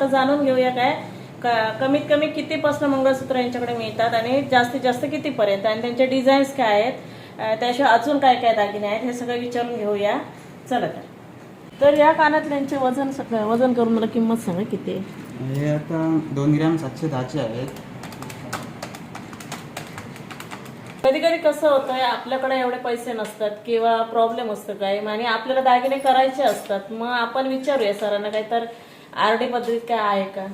तर जाणून घेऊया काय. कमीत कमी कितीपासून मंगळसूत्र यांच्याकडे मिळतात आणि जास्तीत जास्त कितीपर्यंत? आणि त्यांचे डिझाईन्स काय आहेत? त्याशिवाय अजून काय काय दागिने आहेत? हे सगळं विचारून घेऊया. चला तर. तर या कानातल्यांचे वजन सगळं वजन करून मला किंमत सांगा किती हे आता दोन ग्रॅम सातशे दहाचे आहेत. कधी कधी कसं होतंय आपल्याकडे एवढे पैसे नसतात किंवा प्रॉब्लेम असतं काय आणि आपल्याला दागिने करायचे असतात. मग आपण विचारूया सरांना काही तर आर डी पद्धतीत काय आहे का?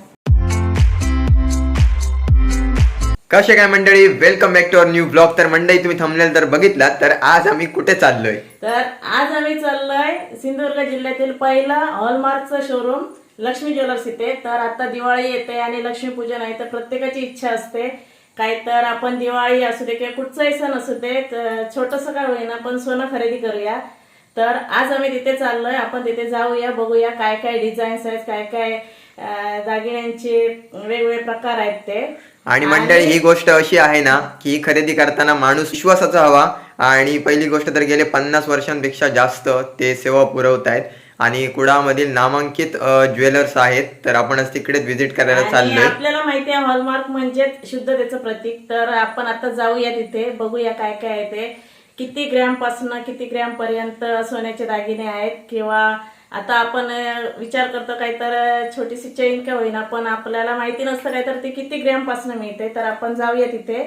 कसे काय मंडळी? Welcome back to our new blog तर मंडळी तुम्ही थांबलेल तर बघितला तर आज आम्ही कुठे चाललोय? तर आज आम्ही चाललोय सिंधुदुर्ग जिल्ह्यातील पहिला हॉलमार्कचं शोरूम लक्ष्मी ज्वेलर्स इथे. तर आता दिवाळी येते आणि लक्ष्मीपूजन आहे तर प्रत्येकाची इच्छा असते. काय तर आपण दिवाळी असू दे किंवा कुठचाही सण असू दे छोटस काय होईना पण सोनं खरेदी करूया. तर आज आम्ही तिथे चाललोय. आपण तिथे जाऊया बघूया काय काय डिझाईन्स आहेत काय काय दागिन्यांचे वेगवेगळे प्रकार आहेत ते. आणि मंडळी ही गोष्ट अशी आहे ना की खरेदी करताना माणूस विश्वासाचा हवा. आणि पहिली गोष्ट तर गेले पन्नास वर्षांपेक्षा जास्त ते सेवा पुरवत आहेत. आणि कुडामधील नामांकित ज्वेलर्स आहेत. तर आपण आज तिकडेच व्हिजिट करायला चाललोय. आपल्याला माहिती आहे हॉलमार्क म्हणजे शुद्धतेचं प्रतीक. तर आपण आता जाऊया तिथे बघूया काय काय आहे ते. किती ग्रॅमपासून किती ग्रॅम पर्यंत सोन्याचे दागिने आहेत किंवा आता आपण विचार करतो काय तर छोटीशी चेन का होईना पण आपल्याला माहिती नसतं काय तर ते किती ग्रॅमपासून मिळते तर आपण जाऊया तिथे.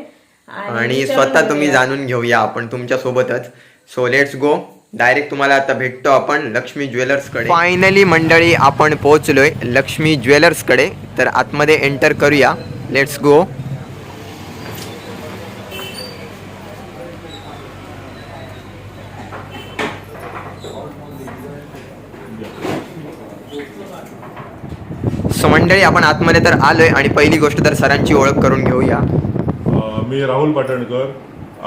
आणि स्वतः तुम्ही. जाणून घेऊया आपण तुमच्या सोबतच सो लेट्स गो डायरेक्ट तुम्हाला आता भेटतो आपण लक्ष्मी ज्वेलर्सकडे. फायनली मंडळी आपण पोहोचलोय लक्ष्मी ज्वेलर्सकडे. तर आतमध्ये एंटर करूया. लेट्स गो सो मंडळी आपण आतमध्ये तर आलोय आणि पहिली गोष्ट तर सरांची ओळख करून घेऊया. मी राहुल पाटणकर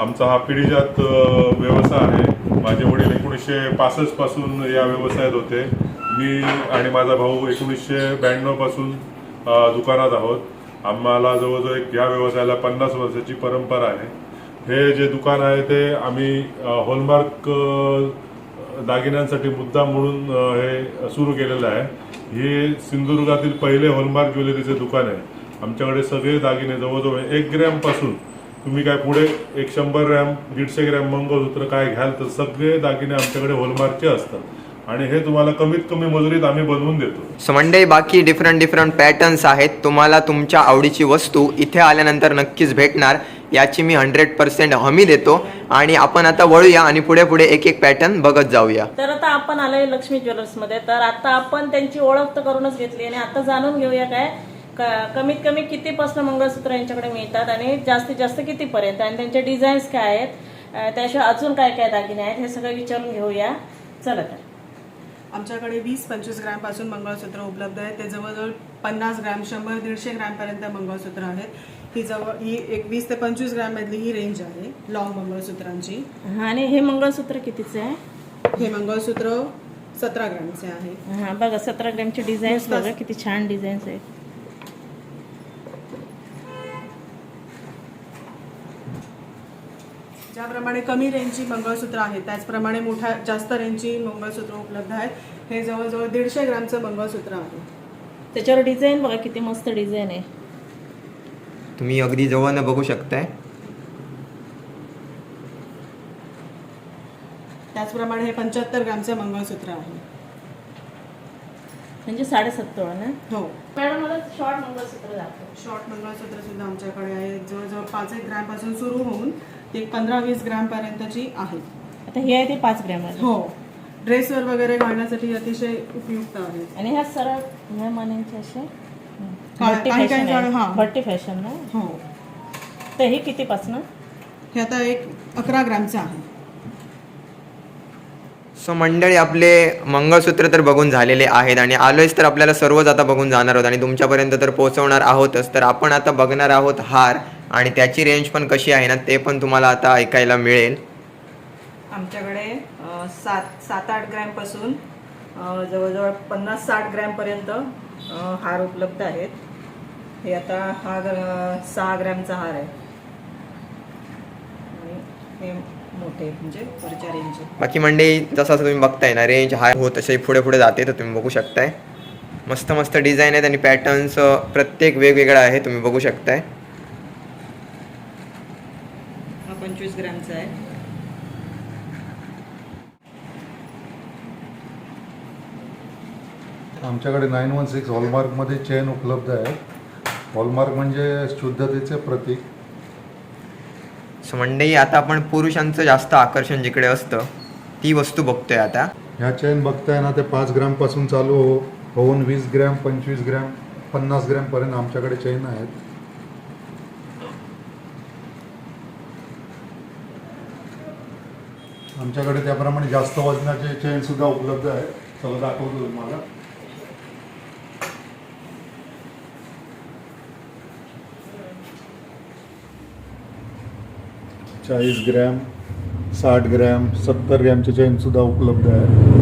आमचा हा पिढीजात व्यवसाय आहे. माझे वडील एकोणीसशे पासष्टपासून या व्यवसायात होते. मी आणि माझा भाऊ एकोणीसशे ब्याण्णवपासून दुकानात आहोत. आम्हाला जवळजवळ एक या व्यवसायाला पन्नास वर्षाची परंपरा आहे. हे जे दुकान आहे ते आम्ही हॉलमार्क दागिन्यांसाठी मुद्दा म्हणून हे सुरू केलेलं आहे. हे सिंधुदुर्गातील पहिले हॉलमार्क ज्वेलरीचे दुकान आहे. आमच्याकडे सगळे दागिने जवळजवळ एक ग्रॅमपासून तुम्ही काय पुढे एक शंभर ग्रॅम दीडशे ग्रॅम मंगळसूत्र काय घ्याल तर सगळे दागिने आमच्याकडे हॉलमार्कचे असतात. आणि हे तुम्हाला कमीत कमी मजुरीत आम्ही बनवून देतो. सो बाकी डिफरंट डिफरंट पॅटर्न्स आहेत. तुम्हाला तुमच्या आवडीची वस्तू इथे आल्यानंतर नक्कीच भेटणार. याची मी हंड्रेड पर्सेंट हमी देतो. आणि आपण आता वळूया आणि पुढे पुढे एक एक पॅटर्न बघत जाऊया. तर आता आपण आलोय लक्ष्मी ज्वेलर्समध्ये. तर आता आपण त्यांची ओळख तर करूनच घेतली आणि आता जाणून घेऊया काय. क- कमीत कमी कितीपासून मंगळसूत्र यांच्याकडे मिळतात आणि जास्तीत जास्त कितीपर्यंत? आणि त्यांचे डिझाईन्स काय आहेत? अं, त्याशिवाय अजून काय काय दागिने आहेत? हे सगळं विचारून घेऊया. चला तर. आमच्याकडे वीस पंचवीस ग्रॅमपासून मंगळसूत्र उपलब्ध आहे. ते जवळजवळ पन्नास ग्रॅम शंभर दीडशे ग्रॅमपर्यंत मंगळसूत्र आहेत. ही जवळ ही एक वीस ते पंचवीस ग्रॅममधली ही रेंज आहे लॉंग मंगळसूत्रांची. हा, आणि हे मंगळसूत्र कितीचे आहे? हे मंगळसूत्र सतरा ग्रॅमचे आहे. हा बघा सतरा ग्रॅमचे डिझाईन्स बघा किती छान डिझाईन्स आहेत. ज्याप्रमाणे कमी रेंजची मंगळसूत्र आहेत त्याचप्रमाणे मोठ्या जास्त रेंजची मंगळसूत्र उपलब्ध आहेत. हे जवळजवळ दीडशे ग्रॅमचं मंगळसूत्र आहे. त्याच्यावर डिझाईन बघा किती मस्त डिझाईन आहे. तुम्ही अगदी जवळनं बघू शकताय. त्याचप्रमाणे हे पंच्याहत्तर ग्रॅमचं मंगळसूत्र आहे. म्हणजे साडेसत्तर ना? हो. मॅडम मला शॉर्ट मंगळसूत्र दाखव. शॉर्ट मंगळसूत्र सुद्धा आमच्याकडे आहे. जवळजवळ पाच एक ग्रॅमपासून सुरू होऊन ते पंधरा वीस ग्रॅमपर्यंतची आहेत. आता हे आहे ते पाच ग्रॅम आहे. हो. ड्रेसवर वगैरे घालण्यासाठी अतिशय उपयुक्त आहेत आणि ह्या सरळ ह्या मानेंचे असे भट्टी काही- फॅशन काही आहे. जण- हां. भट्टी फॅशन ना? हो. तर हे कितीपासनं हे आता एक अकरा ग्रॅमचं आहे. सो मंडळी आपले मंगळसूत्र तर बघून झालेले आहेत आणि आलोयच तर आपल्याला सर्वच आता बघून जाणार आहोत आणि तुमच्यापर्यंत तर पोहोचवणार आहोतच. तर आपण आता बघणार आहोत हार. आणि त्याची रेंज पण कशी आहे ना ते पण तुम्हाला आता ऐकायला मिळेल. आमच्याकडे सात सात आठ ग्रॅमपासून जवळजवळ पन्नास साठ ग्रॅमपर्यंत हार उपलब्ध आहेत. हे आता हा सहा ग्रॅमचा हार आहे. हे मोठे म्हणजे वरच्या रेंजचे बाकी मंडळी जसं असं तुम्ही बघताय ना रेंज हाय होत तसे पुढे पुढे जाते तर तुम्ही बघू शकताय. मस्त मस्त डिझाईन आहेत आणि पॅटर्न्स प्रत्येक वेगवेगळा आहे तुम्ही बघू शकताय हा पंचवीस ग्रॅमचा आहे. आमच्याकडे नाईन वन सिक्स हॉलमार्कमध्ये चेन उपलब्ध आहे. हॉलमार्क म्हणजे शुद्धतेचे प्रतीक. सो मंडई आता आपण पुरुषांचं जास्त आकर्षण जिकडे असतं ती वस्तू बघतोय आता. ह्या चेन बघताय ना ते पाच ग्रॅमपासून चालू हो होऊन वीस ग्रॅम पंचवीस ग्रॅम पन्नास ग्रॅमपर्यंत आमच्याकडे चेन आहेत. आमच्याकडे त्याप्रमाणे जास्त वजनाचे चेन सुद्धा उपलब्ध आहेत. चला दाखवतो तुम्हाला. चाळीस ग्रॅम साठ ग्रॅम सत्तर ग्रॅमचे चेन सुद्धा उपलब्ध आहे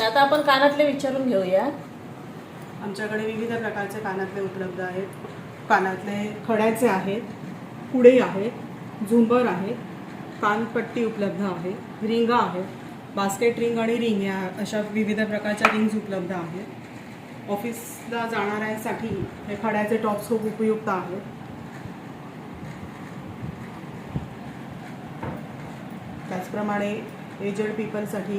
आता आपण कानातले विचारून घेऊया. आमच्याकडे विविध प्रकारचे कानातले उपलब्ध आहेत. कानातले खड्याचे आहेत पुडे आहेत झुंबर आहे कानपट्टी उपलब्ध आहे रिंगा आहेत बास्केट रिंग आणि रिंग या अशा विविध प्रकारच्या रिंग्स उपलब्ध आहेत. ऑफिसला जाणाऱ्यांसाठी हे खड्याचे टॉप्स खूप उपयुक्त आहेत. त्याचप्रमाणे एजड पीपलसाठी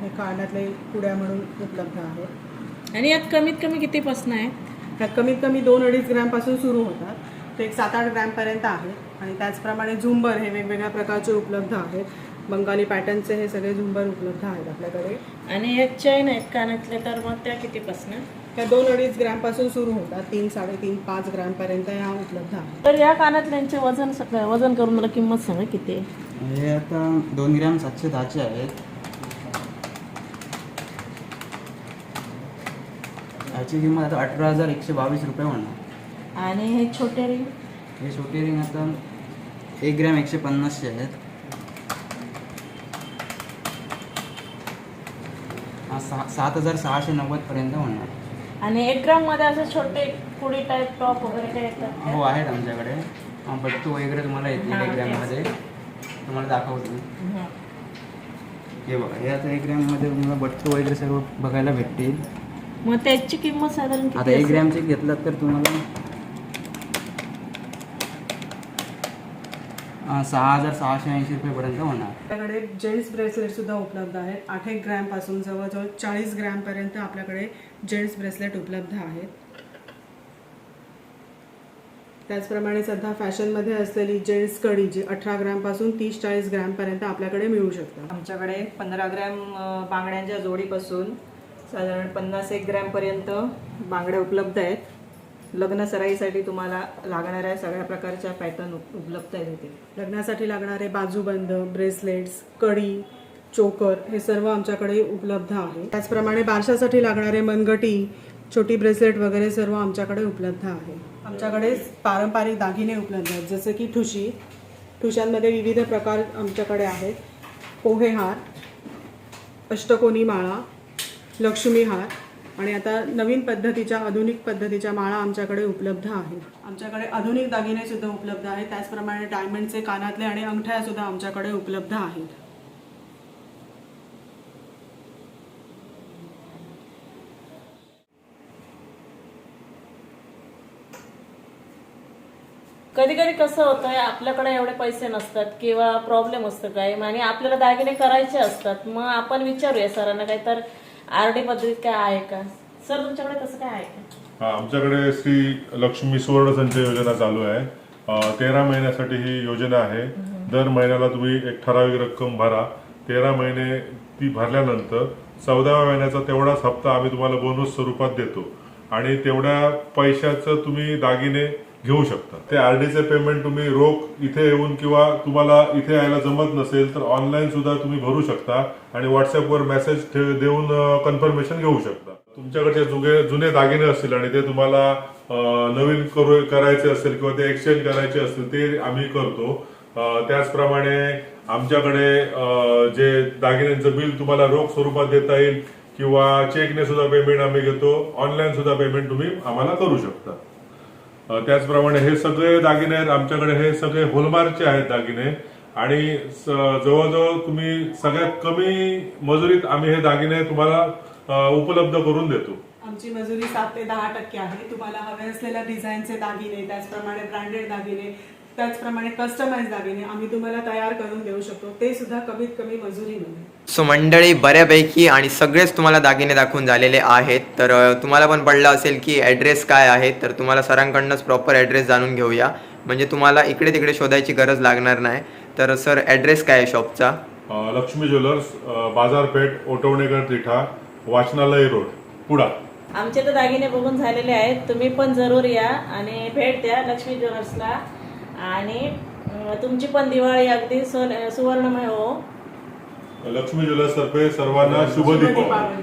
हे कानातले पुड्या म्हणून उपलब्ध आहेत. आणि यात कमीत कमी कितीपासून आहे त्यात कमीत कमी दोन अडीच ग्रॅमपासून सुरू होतात. ते एक सात आठ ग्रॅमपर्यंत आहेत. आणि त्याचप्रमाणे झुंबर हे वेगवेगळ्या प्रकारचे उपलब्ध आहेत. बंगाली पॅटर्नचे हे सगळे झुंबर उपलब्ध आहेत आपल्याकडे. आणि एक चैन आहेत कानातले तर मग त्या कितीपासून? त्या दोन अडीच ग्रॅमपासून सुरू होतात. तीन साडेतीन पाच ग्रॅमपर्यंत ह्या उपलब्ध आहेत. तर या कानातल्यांचे वजन सगळं वजन करून मला किंमत सांगा किती आहे? हे आता दोन ग्रॅम सातशे दहाचे आहेत. याची किंमत आता अठरा हजार एकशे बावीस रुपये होणार आणि हे छोटे रिंग? हे छोटे रिंग आता एक ग्रॅम एकशे पन्नासचे आहेत. सहा सात हजार सहाशे नव्वदपर्यंत होणार. आणि एक ग्राममध्ये असे छोटे कुडी टाईप टॉप वगैरे काय येतात हो? आहेत आमच्याकडे. बट्टू वगैरे तुम्हाला येतील एक. ग्रॅममध्ये तुम्हाला दाखवतो हं. हे बघा हे आता एक ग्रॅममध्ये तुम्हाला बट्टू वगैरे सर्व बघायला भेटतील. मग त्याची किंमत साधारण आता किती एक असेल? ग्रॅमचे घेतलात तर तुम्हाला अं, सहा हजार सहाशे ऐंशी रुपयेपर्यंत होणार. आपल्याकडे जेंट्स ब्रेसलेट सुद्धा उपलब्ध आहेत. आठ एक ग्रॅमपासून जवळजवळ चाळीस ग्रॅमपर्यंत आपल्याकडे जेंट्स ब्रेसलेट उपलब्ध आहेत. त्याचप्रमाणे सध्या फॅशनमध्ये असलेली जेंट्स कडी जी अठरा ग्रॅमपासून तीस चाळीस ग्रॅमपर्यंत आपल्याकडे मिळू शकतात. आमच्याकडे पंधरा ग्रॅम अ, बांगड्यांच्या जोडीपासून साधारण पन्नास एक ग्रॅमपर्यंत बांगड्या उपलब्ध आहेत. लग्न सराईसाठी तुम्हाला लागणाऱ्या सगळ्या प्रकारच्या पॅटर्न उपलब्ध आहेत इथे. लग्नासाठी लागणारे बाजूबंद ब्रेसलेट्स कडी चोकर हे सर्व आमच्याकडे उपलब्ध आहे. त्याचप्रमाणे बारशासाठी लागणारे मनगटी छोटी ब्रेसलेट वगैरे सर्व आमच्याकडे उपलब्ध आहे. आमच्याकडे पारंपरिक दागिने उपलब्ध आहेत जसे की ठुशी. ठुशांमध्ये विविध प्रकार आमच्याकडे आहेत. पोहेहार अष्टकोनी माळा लक्ष्मी हार. आणि आता नवीन पद्धतीच्या आधुनिक पद्धतीच्या माळा आमच्याकडे उपलब्ध आहेत. आमच्याकडे आधुनिक दागिने सुद्धा उपलब्ध आहेत. त्याचप्रमाणे डायमंडचे कानातले आणि अंगठ्या सुद्धा आमच्याकडे उपलब्ध आहेत. कधी कधी कसं होतं आपल्याकडे एवढे पैसे नसतात किंवा प्रॉब्लेम असतं काय आणि आपल्याला दागिने करायचे असतात. मग आपण विचारूया सरांना काय तर आर डी पद्धतीत काय आहे का? सर तुमच्याकडे तसं काय आहे? का हा, आमच्याकडे श्री लक्ष्मी सुवर्ण संचय योजना चालू आहे. तेरा महिन्यासाठी ही योजना आहे. दर महिन्याला तुम्ही एक ठराविक रक्कम भरा. तेरा महिने ती भरल्यानंतर चौदाव्या महिन्याचा तेवढाच हप्ता आम्ही तुम्हाला बोनस स्वरूपात देतो. आणि तेवढ्या पैशाचं तुम्ही दागिने घेऊ शकता. ते आरडीचे पेमेंट तुम्ही रोख इथे येऊन किंवा तुम्हाला इथे यायला जमत नसेल तर ऑनलाईन सुद्धा तुम्ही भरू शकता आणि व्हॉट्सअपवर मेसेज देऊन कन्फर्मेशन घेऊ शकता. तुमच्याकडचे जुगे जुने दागिने असतील आणि ते तुम्हाला नवीन करू करायचे असेल किंवा ते एक्सचेंज करायचे असतील ते आम्ही करतो. त्याचप्रमाणे आमच्याकडे जे दागिन्यांचं बिल तुम्हाला रोख स्वरूपात देता येईल किंवा चेकने सुद्धा पेमेंट आम्ही घेतो. ऑनलाईन सुद्धा पेमेंट तुम्ही आम्हाला करू शकता. त्याचप्रमाणे हे सगळे दागिने आहेत आमच्याकडे हे सगळे होलमार्कचे आहेत दागिने. आणि जवळजवळ तुम्ही सगळ्यात कमी मजुरीत आम्ही हे दागिने तुम्हाला उपलब्ध करून देतो. आमची मजुरी सात ते दहा टक्के आहे. तुम्हाला हवे असलेल्या डिझाईनचे दागिने त्याचप्रमाणे ब्रँडेड दागिने त्याचप्रमाणे कस्टमाइज दागिने आम्ही तुम्हाला तयार करून देऊ शकतो. ते सुद्धा कमीत कमी मजुरीमध्ये सो मंडळी बऱ्यापैकी आणि सगळेच तुम्हाला दागिने दाखवून झालेले आहेत. तर तुम्हाला पण पडलं असेल की ॲड्रेस काय आहे तर तुम्हाला सरांकडनंच प्रॉपर ॲड्रेस जाणून घेऊया. म्हणजे तुम्हाला इकडे तिकडे शोधायची गरज लागणार नाही. तर सर ॲड्रेस काय आहे शॉपचा लक्ष्मी ज्वेलर्स बाजारपेठ ओटवणेकर तिठा वाचनालय रोड पुढा. आमचे तर दागिने बघून झालेले आहेत. तुम्ही पण जरूर या आणि भेट द्या लक्ष्मी ज्वेलर्सला. आणि तुमची पण दिवाळी अगदी सुवर्णमय हो. लक्ष्मी ज्वेलर्स तर्फे सर्वांना शुभ दीपावली.